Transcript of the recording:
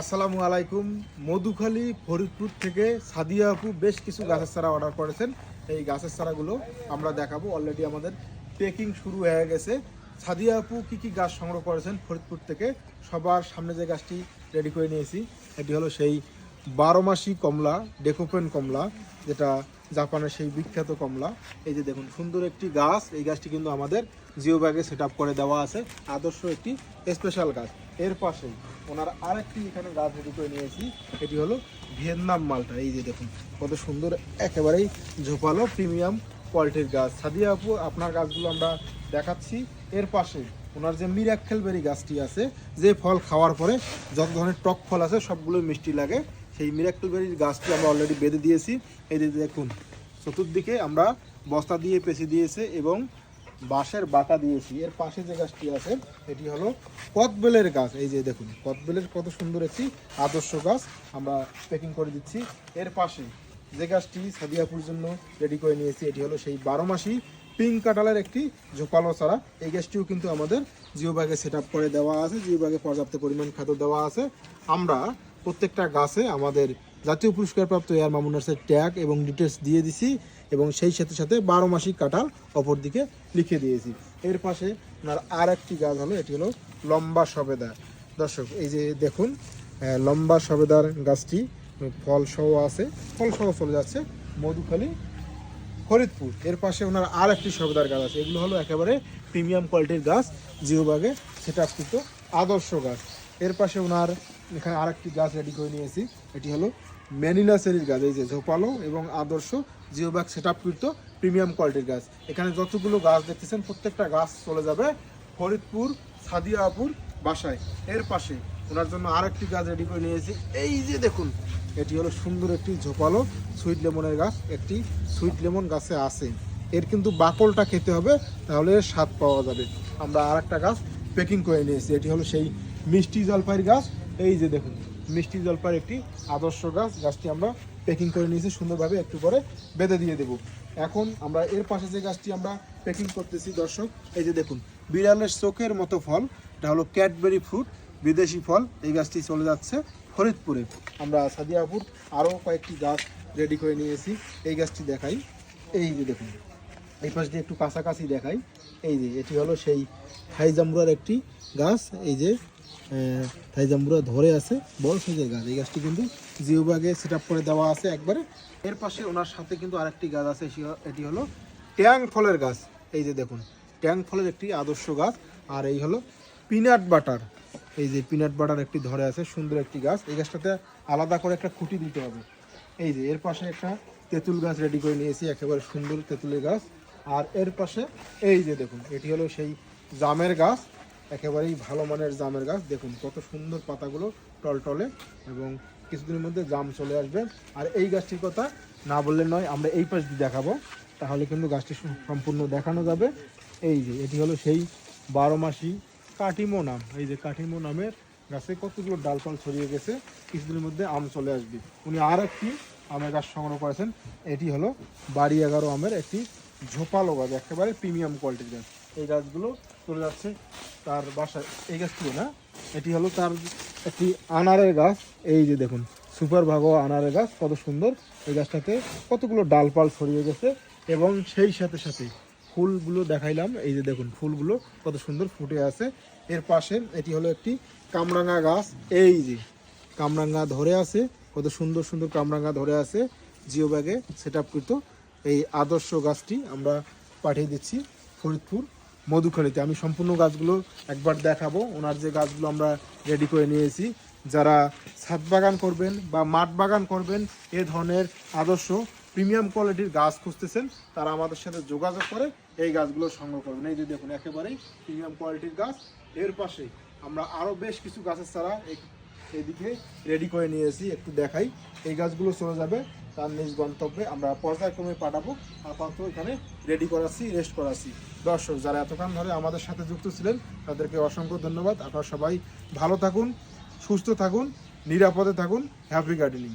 আসসালামু আলাইকুম। মধুখালী, ফরিদপুর থেকে সাদিয়া আপু বেশ কিছু গাছের চারা অর্ডার করেছেন। এই গাছের চারাগুলো আমরা দেখাবো। অলরেডি আমাদের পেকিং শুরু হয়ে গেছে। সাদিয়া আপু কী কী গাছ সংগ্রহ করেছেন ফরিদপুর থেকে? সবার সামনে যে গাছটি রেডি করে নিয়েছি এটি হলো সেই বারো মাসি কমলা, ডেকোপেন কমলা, যেটা জাপানের সেই বিখ্যাত কমলা। এই যে দেখুন, সুন্দর একটি গাছ। এই গাছটি কিন্তু আমাদের জিও ব্যাগে সেট করে দেওয়া আছে। আদর্শ একটি স্পেশাল গাছ। এর পাশেই ওনার আরেকটি এখানে গাছ রেডি করে নিয়েছি, এটি হলো ভিয়েতনাম মালটা। এই যে দেখুন, কত সুন্দর একেবারেই ঝোপালো প্রিমিয়াম কোয়ালিটির গাছ। সাদিয়া আপু, আপনার গাছগুলো আমরা দেখাচ্ছি। এর পাশে ওনার যে মিরাক্কেল বেরি গাছটি আছে, যে ফল খাওয়ার পরে যত ধরনের টক ফল আছে, সবগুলো মিষ্টি লাগে। সেই মিরাক্কেল বেরির গাছটি আমরা অলরেডি বেঁধে দিয়েছি। এই দেখুন, চতুর্দিকে আমরা বস্তা দিয়ে পেঁচে দিয়েছে এবং বাঁশের বাটা দিয়েছি। এর পাশে যে গাছটি আছে, এটি হলো কদবেলের গাছ। এই যে দেখুন কদবেলের কত সুন্দর একটি আদর্শ গাছ। আমরা প্যাকিং করে দিচ্ছি। এর পাশে যে গাছটি সাদিয়াপুর জন্য রেডি করে নিয়েছি, এটি হলো সেই বারো মাসি পিঙ্ক কাটালের একটি ঝোপালো চারা। এই গাছটিও কিন্তু আমাদের জিও ব্যাগে সেট করে দেওয়া আছে। জিও ব্যাগে পর্যাপ্ত পরিমাণ খাদ্য দেওয়া আছে। আমরা প্রত্যেকটা গাছে আমাদের জাতীয় পুরস্কারপ্রাপ্ত এয়ার মামুনার্সের ট্যাগ এবং ডিটেলস দিয়ে দিছি এবং সেই সাথে সাথে বারো মাসিক কাঁঠাল অপর দিকে লিখে দিয়েছি। এর পাশে আপনার আর একটি গাছ হলো এটি হলো লম্বা সবেদা। দর্শক, এই যে দেখুন লম্বা সবেদার গাছটি ফল সহ আছে ফল সহ চলে যাচ্ছে মধুখালী, ফরিদপুর। এর পাশে ওনার আর একটি সবেদার গাছ আছে, এগুলো হলো একেবারে প্রিমিয়াম কোয়ালিটির গাছ, জিওবাগে সেটা আদর্শ গাছ। এর পাশে ওনার এখানে আর একটি গাছ রেডি করে নিয়েছি, এটি হলো ম্যানিলা সেরির গাছ, এই যে ঝোপালো এবং আদর্শ জিওবাগ সেট আপকৃত প্রিমিয়াম কোয়ালিটির গাছ। এখানে যতগুলো গাছ দেখতেছেন, প্রত্যেকটা গাছ চলে যাবে ফরিদপুর সাদিয়াপুর বাসায়। এর পাশে ওনার জন্য আর একটি গাছ রেডি করে নিয়েছি। এই যে দেখুন, এটি হলো সুন্দর একটি ঝোপালো সুইট লেমনের গাছ। একটি সুইট লেমন গাছে আছে। এর কিন্তু বাকলটা খেতে হবে, তাহলে স্বাদ পাওয়া যাবে। আমরা আর একটা গাছ প্যাকিং করে নিয়েছি। এটি হলো সেই মিষ্টি জলপাইয়ের গাছ। এই যে দেখুন, মিষ্টি জলপাইয়ের একটি আদর্শ গাছ, গাছটি আমরা প্যাকিং করে নিয়েছি, সুন্দরভাবে একটু পরে বেঁধে দিয়ে দেব। এখন আমরা এর পাশে যে গাছটি আমরা প্যাকিং করতেছি, দর্শক, এই যে দেখুন, বিড়ালের চোখের মতো ফল, এটা হলো ক্যাডবেরি ফ্রুট, বিদেশি ফল, এই গাছটি চলে যাচ্ছে ফরিদপুরে। আমরা সাদিয়াপুর আরও কয়েকটি গাছ রেডি করে নিয়েছি, এই গাছটি দেখাই। এই যে দেখুন, এই পাশ দিয়ে একটু কাছাকাছি দেখাই। এই যে, এটি হলো সেই থাইজাম্বুরার একটি গাছ, এই যে থাইজাম্বুরা ধরে আছে, বড় সাইজের গাছ। এই গাছটি কিন্তু জিওবাগে সেট আপ করে দেওয়া আছে একবারে। এর পাশে ওনার সাথে কিন্তু আরেকটি গাছ আছে এটি হলো ট্যাং ফলের গাছ। এই যে দেখুন, ট্যাং ফলের একটি আদর্শ গাছ। আর এই হলো পিনাট বাটার। এই যে পিনাট বাটার একটি ধরে আছে, সুন্দর একটি গাছ। এই গাছটাতে আলাদা করে একটা খুঁটি দিতে হবে। এই যে, এর পাশে একটা তেঁতুল গাছ রেডি করে নিয়েছি, একেবারে সুন্দর তেঁতুলের গাছ। আর এর পাশে, এই যে দেখুন, এটি হলো সেই জামের গাছ। একেবারেই ভালো মানের জামের গাছ। দেখুন কত সুন্দর পাতাগুলো টলটলে এবং কিছুদিনের মধ্যে জাম চলে আসবে। আর এই গাছটির কথা না বললে নয়, আমরা এই পাশ দিয়ে দেখাবো। তাহলে কিন্তু গাছটি সম্পূর্ণ দেখানো যাবে। এই যে, এটি হলো সেই বারো মাসি কাটিমো নাম। এই যে কাঠিমো নামের গাছে কতগুলো ডালপাল ছড়িয়ে গেছে, কিছুদিনের মধ্যে আম চলে আসবে। উনি আর একটি আমের গাছ সংগ্রহ করেছেন। এটি হলো বাড়ি এগারো আমের একটি ঝোপালো গাছ, একেবারে প্রিমিয়াম কোয়ালিটির গাছ। এই গাছগুলো চলে যাচ্ছে তার বাসায়। এই গাছটিও না, এটি হলো তার একটি আনারের গাছ। এই যে দেখুন, সুপার ভাগো আনারের গাছ, কত সুন্দর। এই গাছটাতে কতগুলো ডালপাল ছড়িয়ে গেছে এবং সেই সাথে সাথে ফুলগুলো দেখাইলাম। এই যে দেখুন, ফুলগুলো কত সুন্দর ফুটে আছে। এর পাশে এটি হলো একটি কামরাঙা গাছ। এই যে কামরাঙ্গা ধরে আছে, কত সুন্দর সুন্দর কামরাঙ্গা ধরে আছে। জিও ব্যাগে সেট আপকৃত এই আদর্শ গাছটি আমরা পাঠিয়ে দিচ্ছি ফরিদপুর মধুখালীতে। আমি সম্পূর্ণ গাছগুলো একবার দেখাবো। ওনার যে গাছগুলো আমরা রেডি করে নিয়েছি, যারা ছাদ বাগান করবেন বা মাঠ বাগান করবেন, এ ধরনের আদর্শ প্রিমিয়াম কোয়ালিটির গাছ খুঁজতেছেন, তারা আমাদের সাথে যোগাযোগ করে এই গাছগুলো সংগ্রহ করবেন। এই যে দেখুন, একেবারেই প্রিমিয়াম কোয়ালিটির গাছ। এর পাশে আমরা আরও বেশ কিছু গাছের এই- এদিকে রেডি করে নিয়ে এসি একটু দেখাই। এই গাছগুলো চলে যাবে, তার নিজ গন্তব্যে আমরা পর্যায়ক্রমে পাঠাবো। আপাতত এখানে রেডি করাচ্ছি রেস্ট করাচ্ছি। দর্শক, যারা এতক্ষণ ধরে আমাদের সাথে যুক্ত ছিলেন, তাদেরকে অসংখ্য ধন্যবাদ। আপনারা সবাই ভালো থাকুন, সুস্থ থাকুন, নিরাপদে থাকুন। Happy gardening